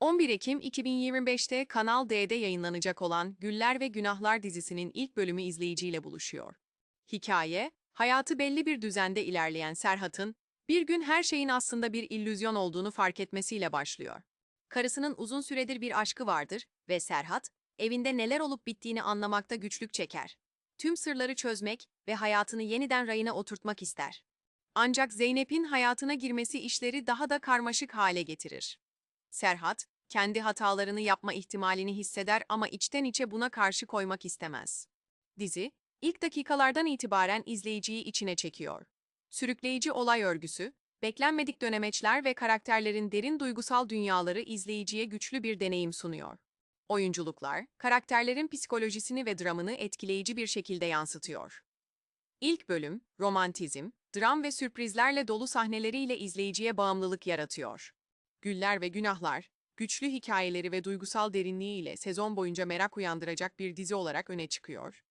11 Ekim 2025'te Kanal D'de yayınlanacak olan Güller ve Günahlar dizisinin ilk bölümü izleyiciyle buluşuyor. Hikaye, hayatı belli bir düzende ilerleyen Serhat'ın, bir gün her şeyin aslında bir illüzyon olduğunu fark etmesiyle başlıyor. Karısının uzun süredir bir aşkı vardır ve Serhat, evinde neler olup bittiğini anlamakta güçlük çeker. Tüm sırları çözmek ve hayatını yeniden rayına oturtmak ister. Ancak Zeynep'in hayatına girmesi işleri daha da karmaşık hale getirir. Serhat, kendi hatalarını yapma ihtimalini hisseder ama içten içe buna karşı koymak istemez. Dizi, ilk dakikalardan itibaren izleyiciyi içine çekiyor. Sürükleyici olay örgüsü, beklenmedik dönemeçler ve karakterlerin derin duygusal dünyaları izleyiciye güçlü bir deneyim sunuyor. Oyunculuklar, karakterlerin psikolojisini ve dramını etkileyici bir şekilde yansıtıyor. İlk bölüm, romantizm, dram ve sürprizlerle dolu sahneleriyle izleyiciye bağımlılık yaratıyor. Güller ve Günahlar, güçlü hikayeleri ve duygusal derinliğiyle sezon boyunca merak uyandıracak bir dizi olarak öne çıkıyor.